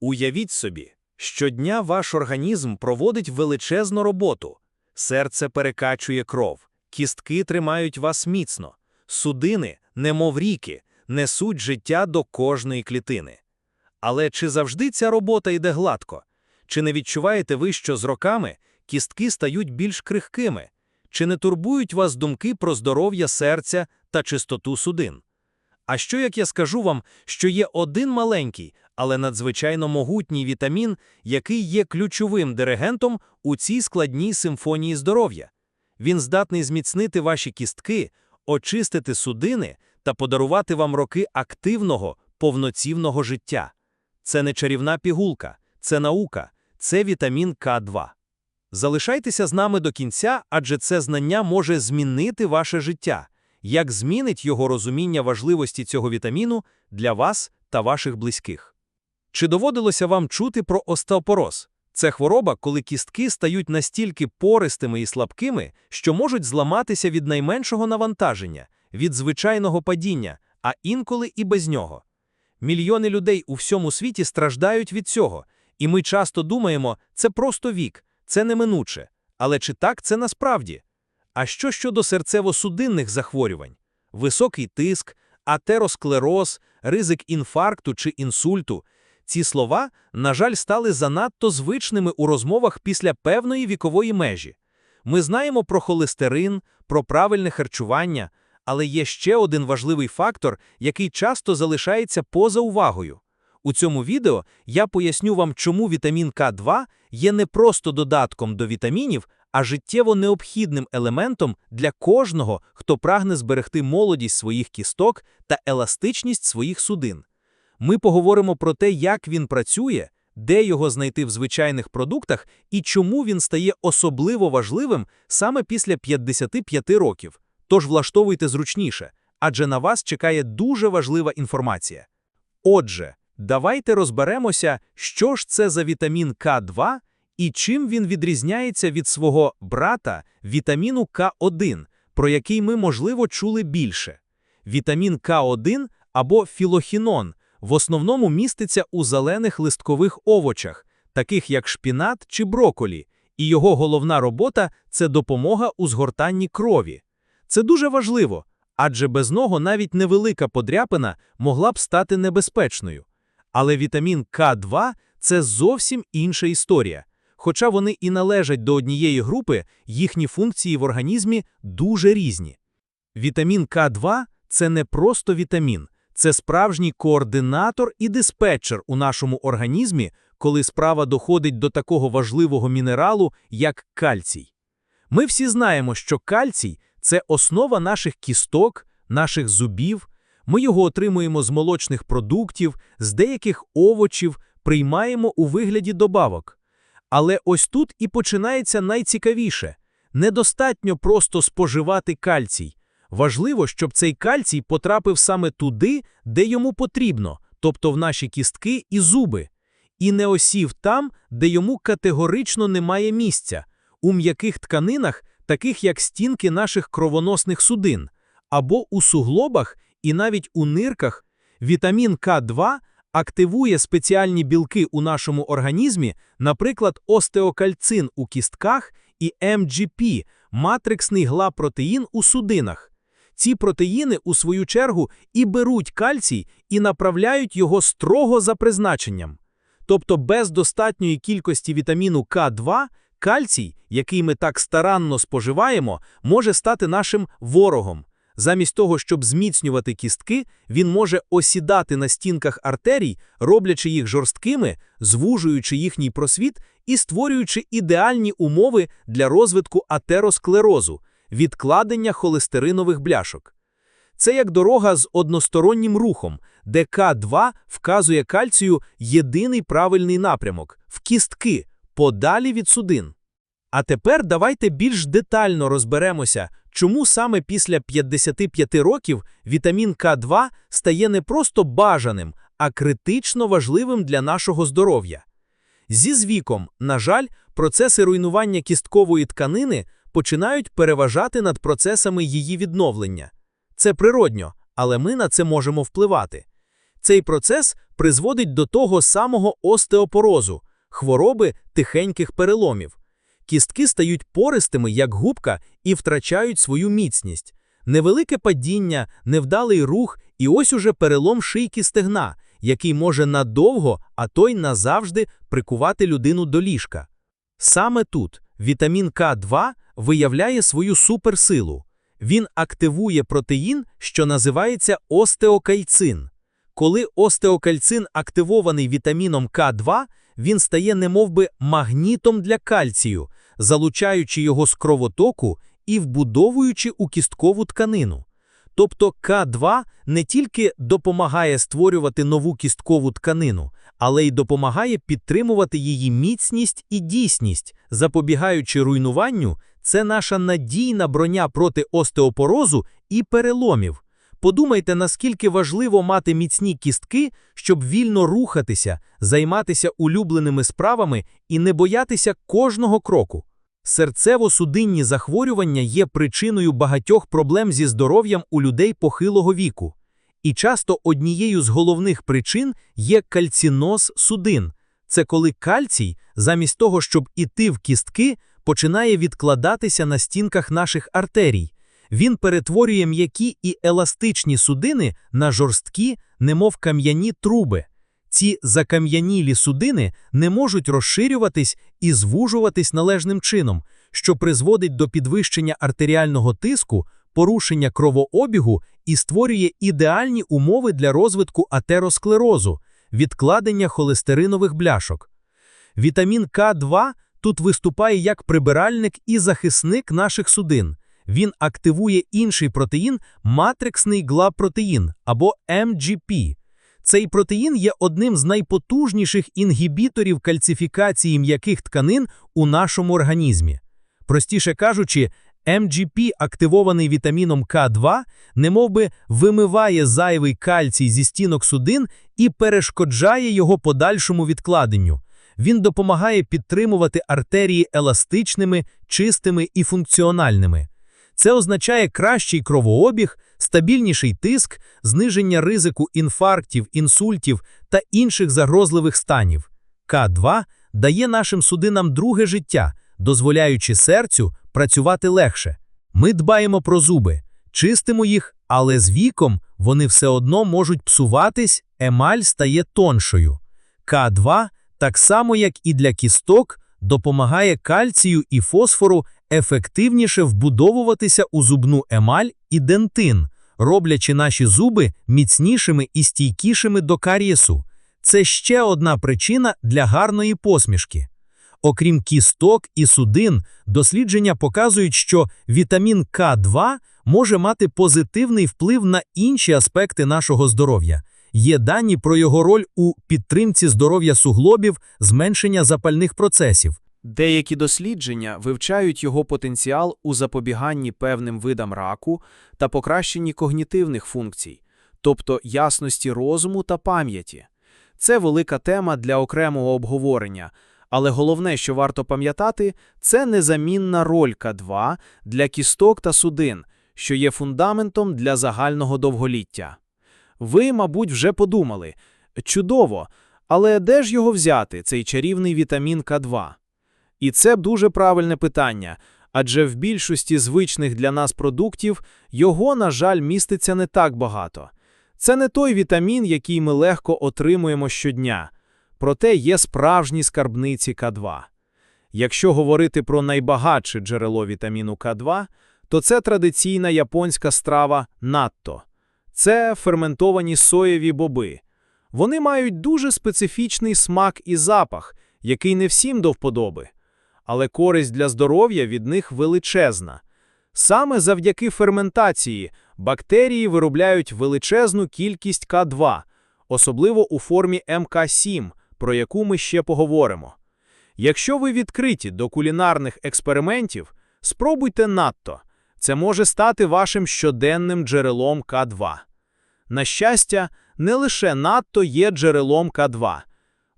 Уявіть собі, щодня ваш організм проводить величезну роботу. Серце перекачує кров, кістки тримають вас міцно, судини, немов ріки, несуть життя до кожної клітини. Але чи завжди ця робота йде гладко? Чи не відчуваєте ви, що з роками кістки стають більш крихкими? Чи не турбують вас думки про здоров'я серця та чистоту судин? А що як я скажу вам, що є один маленький, але надзвичайно могутній вітамін, який є ключовим диригентом у цій складній симфонії здоров'я? Він здатний зміцнити ваші кістки, очистити судини та подарувати вам роки активного, повноцінного життя. Це не чарівна пігулка, це наука, це вітамін К2. Залишайтеся з нами до кінця, адже це знання може змінити ваше життя. Як змінить його розуміння важливості цього вітаміну для вас та ваших близьких? Чи доводилося вам чути про остеопороз? Це хвороба, коли кістки стають настільки пористими і слабкими, що можуть зламатися від найменшого навантаження, від звичайного падіння, а інколи і без нього. Мільйони людей у всьому світі страждають від цього, і ми часто думаємо, це просто вік, це неминуче. Але чи так це насправді? А що щодо серцево-судинних захворювань? Високий тиск, атеросклероз, ризик інфаркту чи інсульту. Ці слова, на жаль, стали занадто звичними у розмовах після певної вікової межі. Ми знаємо про холестерин, про правильне харчування, але є ще один важливий фактор, який часто залишається поза увагою. У цьому відео я поясню вам, чому вітамін К2 є не просто додатком до вітамінів, а життєво необхідним елементом для кожного, хто прагне зберегти молодість своїх кісток та еластичність своїх судин. Ми поговоримо про те, як він працює, де його знайти в звичайних продуктах і чому він стає особливо важливим саме після 55 років. Тож влаштовуйте зручніше, адже на вас чекає дуже важлива інформація. Отже, давайте розберемося, що ж це за вітамін К2 і чим він відрізняється від свого брата вітаміну К1, про який ми, можливо, чули більше. Вітамін К1 або філохінон в основному міститься у зелених листкових овочах, таких як шпінат чи броколі, і його головна робота це допомога у згортанні крові. Це дуже важливо, адже без нього навіть невелика подряпина могла б стати небезпечною. Але вітамін К2 це зовсім інша історія. Хоча вони і належать до однієї групи, їхні функції в організмі дуже різні. Вітамін К2 це не просто вітамін, це справжній координатор і диспетчер у нашому організмі, коли справа доходить до такого важливого мінералу, як кальцій. Ми всі знаємо, що кальцій це основа наших кісток, наших зубів. Ми його отримуємо з молочних продуктів, з деяких овочів, приймаємо у вигляді добавок. Але ось тут і починається найцікавіше недостатньо просто споживати кальцій. Важливо, щоб цей кальцій потрапив саме туди, де йому потрібно, тобто в наші кістки і зуби, і не осів там, де йому категорично немає місця, у м'яких тканинах, таких як стінки наших кровоносних судин, або у суглобах і навіть у нирках, вітамін К2 активує спеціальні білки у нашому організмі, наприклад, остеокальцин у кістках і МГП – матриксний глапротеїн у судинах. Ці протеїни, у свою чергу, і беруть кальцій і направляють його строго за призначенням. Тобто без достатньої кількості вітаміну К2 кальцій, який ми так старанно споживаємо, може стати нашим ворогом. Замість того, щоб зміцнювати кістки, він може осідати на стінках артерій, роблячи їх жорсткими, звужуючи їхній просвіт і створюючи ідеальні умови для розвитку атеросклерозу, відкладення холестеринових бляшок. Це як дорога з одностороннім рухом, де К2 вказує кальцію єдиний правильний напрямок в кістки, подалі від судин. А тепер давайте більш детально розберемося, чому саме після 55 років вітамін К2 стає не просто бажаним, а критично важливим для нашого здоров'я. Зі звіком, на жаль, процеси руйнування кісткової тканини починають переважати над процесами її відновлення. Це природньо, але ми на це можемо впливати. Цей процес призводить до того самого остеопорозу, хвороби тихеньких переломів. Кістки стають пористими, як губка, і втрачають свою міцність. Невелике падіння, невдалий рух, і ось уже перелом шийки стегна, який може надовго, а то й назавжди прикувати людину до ліжка. Саме тут вітамін К2 виявляє свою суперсилу. Він активує протеїн, що називається остеокальцин. Коли остеокальцин активований вітаміном К2, він стає немовби магнітом для кальцію, залучаючи його з кровотоку і вбудовуючи у кісткову тканину. Тобто К2 не тільки допомагає створювати нову кісткову тканину, але й допомагає підтримувати її міцність і дійсність, запобігаючи руйнуванню, це наша надійна броня проти остеопорозу і переломів. Подумайте, наскільки важливо мати міцні кістки, щоб вільно рухатися, займатися улюбленими справами і не боятися кожного кроку. Серцево-судинні захворювання є причиною багатьох проблем зі здоров'ям у людей похилого віку. І часто однією з головних причин є кальціноз судин. Це коли кальцій, замість того, щоб іти в кістки, починає відкладатися на стінках наших артерій. Він перетворює м'які і еластичні судини на жорсткі, немов кам'яні труби. Ці закам'янілі судини не можуть розширюватись і звужуватись належним чином, що призводить до підвищення артеріального тиску, порушення кровообігу і створює ідеальні умови для розвитку атеросклерозу, відкладення холестеринових бляшок. Вітамін К2 тут виступає як прибиральник і захисник наших судин. Він активує інший протеїн матриксний глапротеїн або МГП. Цей протеїн є одним з найпотужніших інгібіторів кальцифікації м'яких тканин у нашому організмі. Простіше кажучи, МГП, активований вітаміном К2, немовби вимиває зайвий кальцій зі стінок судин і перешкоджає його подальшому відкладенню. Він допомагає підтримувати артерії еластичними, чистими і функціональними. Це означає кращий кровообіг, стабільніший тиск, зниження ризику інфарктів, інсультів та інших загрозливих станів. К2 дає нашим судинам друге життя, дозволяючи серцю працювати легше. Ми дбаємо про зуби, чистимо їх, але з віком вони все одно можуть псуватись, емаль стає тоншою. К2, так само як і для кісток, допомагає кальцію і фосфору ефективніше вбудовуватися у зубну емаль і дентин, роблячи наші зуби міцнішими і стійкішими до карієсу. Це ще одна причина для гарної посмішки. Окрім кісток і судин, дослідження показують, що вітамін К2 може мати позитивний вплив на інші аспекти нашого здоров'я. Є дані про його роль у підтримці здоров'я суглобів, зменшення запальних процесів. Деякі дослідження вивчають його потенціал у запобіганні певним видам раку та покращенні когнітивних функцій, тобто ясності розуму та пам'яті. Це велика тема для окремого обговорення, але головне, що варто пам'ятати, це незамінна роль К2 для кісток та судин, що є фундаментом для загального довголіття. Ви, мабуть, вже подумали чудово, але де ж його взяти, цей чарівний вітамін К2? І це дуже правильне питання, адже в більшості звичних для нас продуктів його, на жаль, міститься не так багато. Це не той вітамін, який ми легко отримуємо щодня, проте є справжні скарбниці К2. Якщо говорити про найбагатше джерело вітаміну К2, то це традиційна японська страва натто. Це ферментовані соєві боби. Вони мають дуже специфічний смак і запах, який не всім до вподоби але користь для здоров'я від них величезна. Саме завдяки ферментації бактерії виробляють величезну кількість К2, особливо у формі МК7, про яку ми ще поговоримо. Якщо ви відкриті до кулінарних експериментів, спробуйте надто. Це може стати вашим щоденним джерелом К2. На щастя, не лише надто є джерелом К2.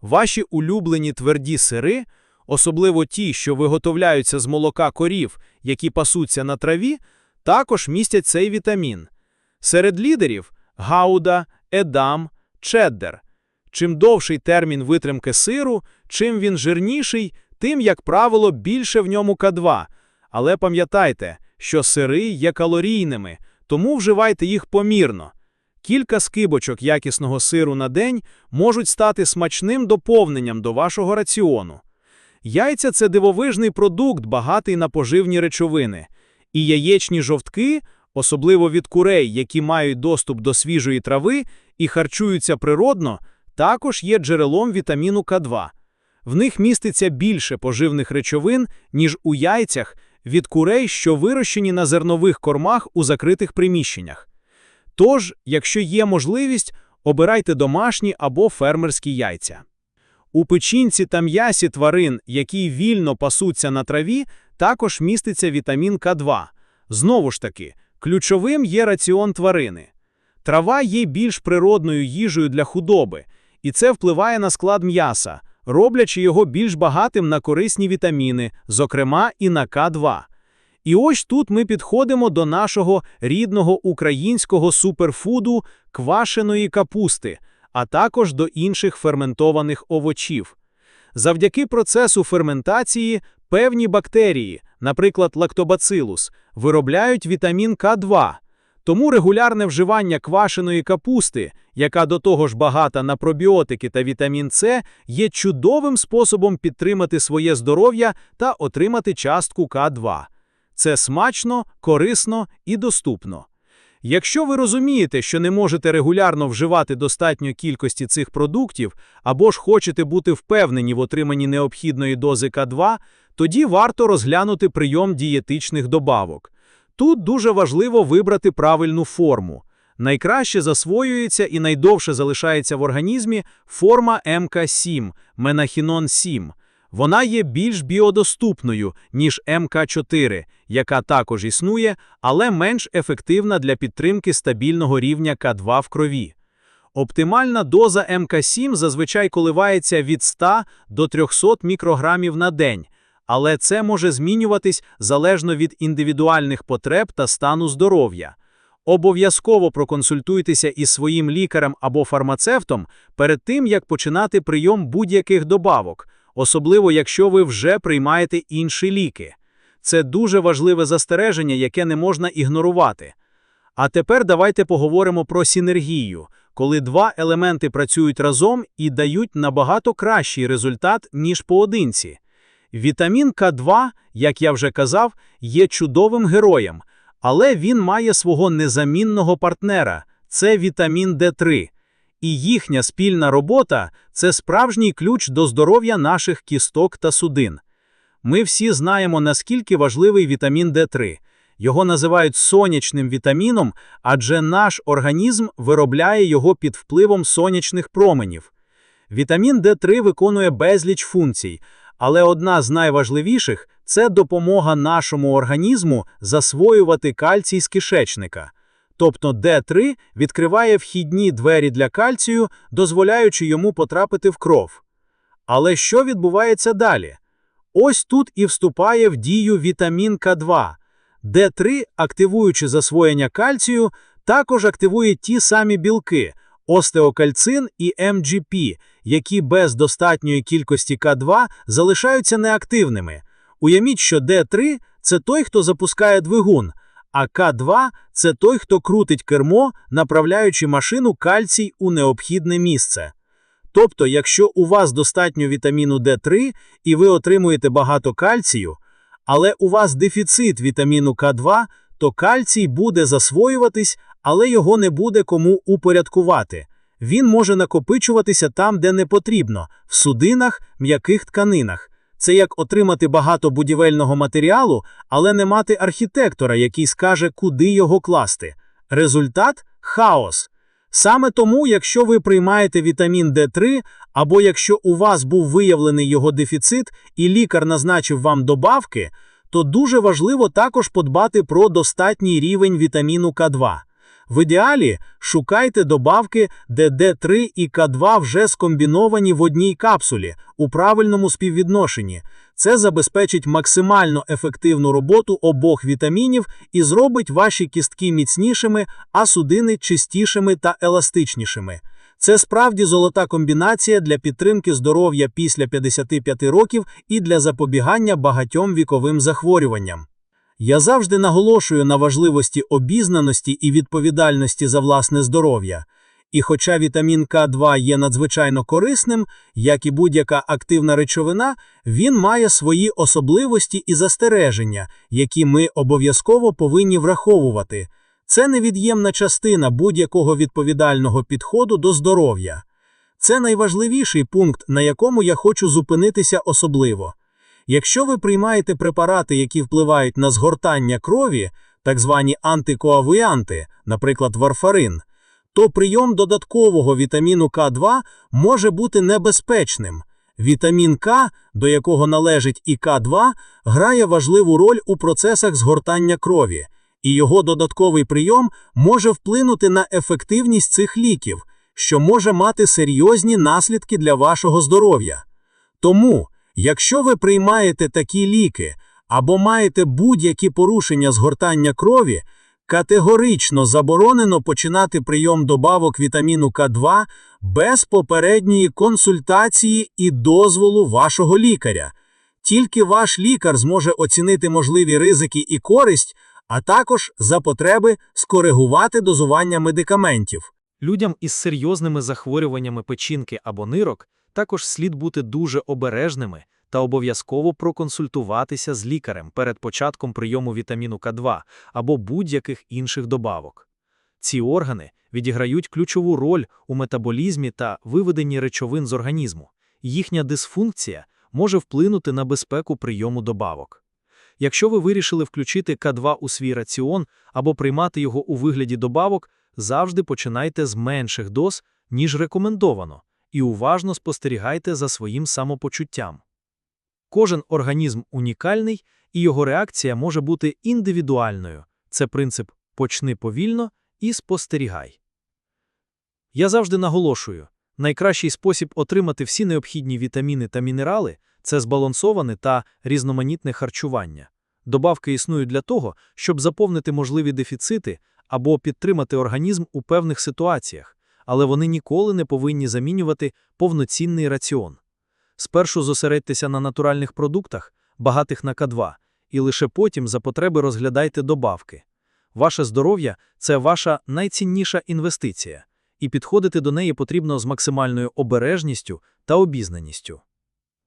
Ваші улюблені тверді сири особливо ті, що виготовляються з молока корів, які пасуться на траві, також містять цей вітамін. Серед лідерів гауда, едам, чеддер. Чим довший термін витримки сиру, чим він жирніший, тим, як правило, більше в ньому К2. Але пам'ятайте, що сири є калорійними, тому вживайте їх помірно. Кілька скибочок якісного сиру на день можуть стати смачним доповненням до вашого раціону. Яйця це дивовижний продукт, багатий на поживні речовини. І яєчні жовтки, особливо від курей, які мають доступ до свіжої трави і харчуються природно, також є джерелом вітаміну К2. В них міститься більше поживних речовин, ніж у яйцях від курей, що вирощені на зернових кормах у закритих приміщеннях. Тож, якщо є можливість, обирайте домашні або фермерські яйця. У печінці та м'ясі тварин, які вільно пасуться на траві, також міститься вітамін К2. Знову ж таки, ключовим є раціон тварини. Трава є більш природною їжею для худоби, і це впливає на склад м'яса, роблячи його більш багатим на корисні вітаміни, зокрема і на К2. І ось тут ми підходимо до нашого рідного українського суперфуду квашеної капусти, а також до інших ферментованих овочів. Завдяки процесу ферментації певні бактерії, наприклад, лактобацилус, виробляють вітамін К2. Тому регулярне вживання квашеної капусти, яка до того ж багата на пробіотики та вітамін С, є чудовим способом підтримати своє здоров'я та отримати частку К2. Це смачно, корисно і доступно. Якщо ви розумієте, що не можете регулярно вживати достатньо кількості цих продуктів, або ж хочете бути впевнені в отриманні необхідної дози К2, тоді варто розглянути прийом дієтичних добавок. Тут дуже важливо вибрати правильну форму. Найкраще засвоюється і найдовше залишається в організмі форма МК7, менахінон 7. Вона є більш біодоступною, ніж МК4, яка також існує, але менш ефективна для підтримки стабільного рівня К2 в крові. Оптимальна доза МК7 зазвичай коливається від 100 до 300 мікрограмів на день, але це може змінюватись залежно від індивідуальних потреб та стану здоров'я. Обов'язково проконсультуйтеся із своїм лікарем або фармацевтом перед тим, як починати прийом будь-яких добавок, особливо якщо ви вже приймаєте інші ліки. Це дуже важливе застереження, яке не можна ігнорувати. А тепер давайте поговоримо про синергію, коли два елементи працюють разом і дають набагато кращий результат, ніж поодинці. Вітамін К2, як я вже казав, є чудовим героєм, але він має свого незамінного партнера це вітамін Д3. І їхня спільна робота це справжній ключ до здоров'я наших кісток та судин. Ми всі знаємо, наскільки важливий вітамін Д3. Його називають сонячним вітаміном, адже наш організм виробляє його під впливом сонячних променів. Вітамін Д3 виконує безліч функцій, але одна з найважливіших це допомога нашому організму засвоювати кальцій з кишечника. Тобто Д3 відкриває вхідні двері для кальцію, дозволяючи йому потрапити в кров. Але що відбувається далі? Ось тут і вступає в дію вітамін К2. Д3, активуючи засвоєння кальцію, також активує ті самі білки остеокальцин і МГП, які без достатньої кількості К2 залишаються неактивними. Уявіть, що Д3 це той, хто запускає двигун, а К2 це той, хто крутить кермо, направляючи машину кальцій у необхідне місце. Тобто, якщо у вас достатньо вітаміну Д3 і ви отримуєте багато кальцію, але у вас дефіцит вітаміну К2, то кальцій буде засвоюватись, але його не буде кому упорядкувати. Він може накопичуватися там, де не потрібно, в судинах, м'яких тканинах. Це як отримати багато будівельного матеріалу, але не мати архітектора, який скаже, куди його класти. Результат хаос. Саме тому, якщо ви приймаєте вітамін Д3, або якщо у вас був виявлений його дефіцит і лікар назначив вам добавки, то дуже важливо також подбати про достатній рівень вітаміну К2. В ідеалі шукайте добавки, де Д3 і К2 вже скомбіновані в одній капсулі у правильному співвідношенні. Це забезпечить максимально ефективну роботу обох вітамінів і зробить ваші кістки міцнішими, а судини чистішими та еластичнішими. Це справді золота комбінація для підтримки здоров'я після 55 років і для запобігання багатьом віковим захворюванням. Я завжди наголошую на важливості обізнаності і відповідальності за власне здоров'я. І хоча вітамін К2 є надзвичайно корисним, як і будь-яка активна речовина, він має свої особливості і застереження, які ми обов'язково повинні враховувати. Це невід'ємна частина будь-якого відповідального підходу до здоров'я. Це найважливіший пункт, на якому я хочу зупинитися особливо. Якщо ви приймаєте препарати, які впливають на згортання крові, так звані антикоагулянти, наприклад, варфарин, то прийом додаткового вітаміну К2 може бути небезпечним. Вітамін К, до якого належить і К2, грає важливу роль у процесах згортання крові, і його додатковий прийом може вплинути на ефективність цих ліків, що може мати серйозні наслідки для вашого здоров'я. Тому, якщо ви приймаєте такі ліки або маєте будь-які порушення згортання крові, категорично заборонено починати прийом добавок вітаміну К2 без попередньої консультації і дозволу вашого лікаря. Тільки ваш лікар зможе оцінити можливі ризики і користь, а також за потреби скоригувати дозування медикаментів. Людям із серйозними захворюваннями печінки або нирок також слід бути дуже обережними та обов'язково проконсультуватися з лікарем перед початком прийому вітаміну К2 або будь-яких інших добавок. Ці органи відіграють ключову роль у метаболізмі та виведенні речовин з організму. Їхня дисфункція може вплинути на безпеку прийому добавок. Якщо ви вирішили включити К2 у свій раціон або приймати його у вигляді добавок, завжди починайте з менших доз, ніж рекомендовано, і уважно спостерігайте за своїм самопочуттям. Кожен організм унікальний, і його реакція може бути індивідуальною. Це принцип «почни повільно і спостерігай». Я завжди наголошую, найкращий спосіб отримати всі необхідні вітаміни та мінерали – це збалансоване та різноманітне харчування. Добавки існують для того, щоб заповнити можливі дефіцити або підтримати організм у певних ситуаціях, але вони ніколи не повинні замінювати повноцінний раціон. Спершу зосередьтеся на натуральних продуктах, багатих на К2, і лише потім за потреби розглядайте добавки. Ваше здоров'я це ваша найцінніша інвестиція, і підходити до неї потрібно з максимальною обережністю та обізнаністю.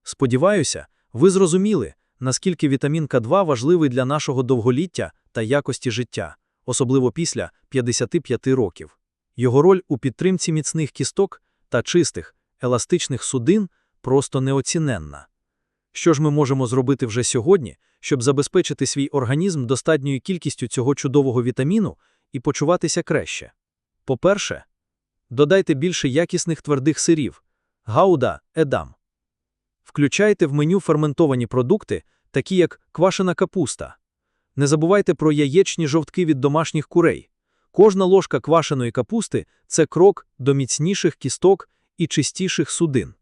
Сподіваюся, ви зрозуміли, наскільки вітамін К2 важливий для нашого довголіття та якості життя, особливо після 55 років. Його роль у підтримці міцних кісток та чистих, еластичних судин просто неоціненна. Що ж ми можемо зробити вже сьогодні, щоб забезпечити свій організм достатньою кількістю цього чудового вітаміну і почуватися краще? По-перше, додайте більше якісних твердих сирів – гауда, едам. Включайте в меню ферментовані продукти, такі як квашена капуста. Не забувайте про яєчні жовтки від домашніх курей. Кожна ложка квашеної капусти – це крок до міцніших кісток і чистіших судин.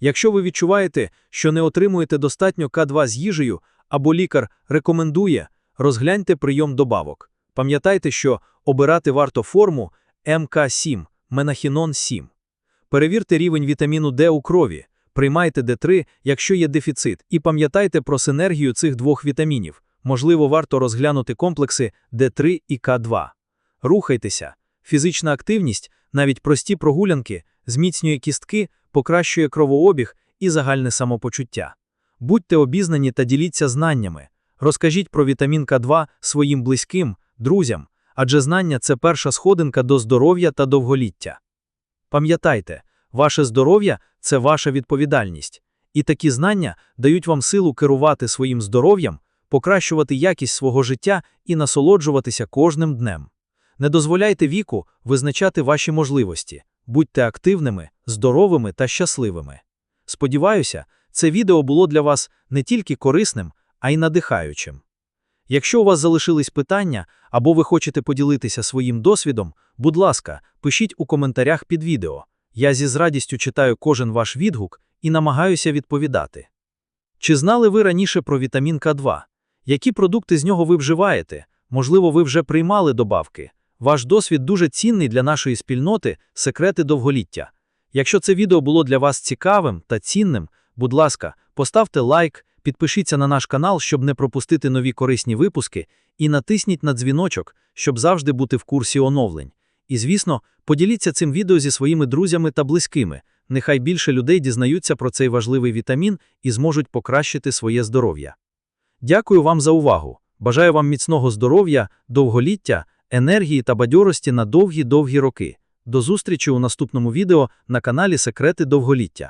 Якщо ви відчуваєте, що не отримуєте достатньо К2 з їжею або лікар рекомендує, розгляньте прийом добавок. Пам'ятайте, що обирати варто форму МК7, менахінон 7. Перевірте рівень вітаміну Д у крові, приймайте Д3, якщо є дефіцит, і пам'ятайте про синергію цих двох вітамінів. Можливо, варто розглянути комплекси Д3 і К2. Рухайтеся. Фізична активність, навіть прості прогулянки, зміцнює кістки, покращує кровообіг і загальне самопочуття. Будьте обізнані та діліться знаннями. Розкажіть про вітамін К2 своїм близьким, друзям, адже знання це перша сходинка до здоров'я та довголіття. Пам'ятайте, ваше здоров'я це ваша відповідальність, і такі знання дають вам силу керувати своїм здоров'ям, покращувати якість свого життя і насолоджуватися кожним днем. Не дозволяйте віку визначати ваші можливості, будьте активними, здоровими та щасливими. Сподіваюся, це відео було для вас не тільки корисним, а й надихаючим. Якщо у вас залишились питання або ви хочете поділитися своїм досвідом, будь ласка, пишіть у коментарях під відео. Я зі з радістю читаю кожен ваш відгук і намагаюся відповідати. Чи знали ви раніше про вітамін К2? Які продукти з нього ви вживаєте? Можливо, ви вже приймали добавки. Ваш досвід дуже цінний для нашої спільноти, секрети довголіття. Якщо це відео було для вас цікавим та цінним, будь ласка, поставте лайк, підпишіться на наш канал, щоб не пропустити нові корисні випуски, і натисніть на дзвіночок, щоб завжди бути в курсі оновлень. І, звісно, поділіться цим відео зі своїми друзями та близькими. Нехай більше людей дізнаються про цей важливий вітамін і зможуть покращити своє здоров'я. Дякую вам за увагу. Бажаю вам міцного здоров'я, довголіття, енергії та бадьорості на довгі-довгі роки. До зустрічі у наступному відео на каналі Секрети довголіття.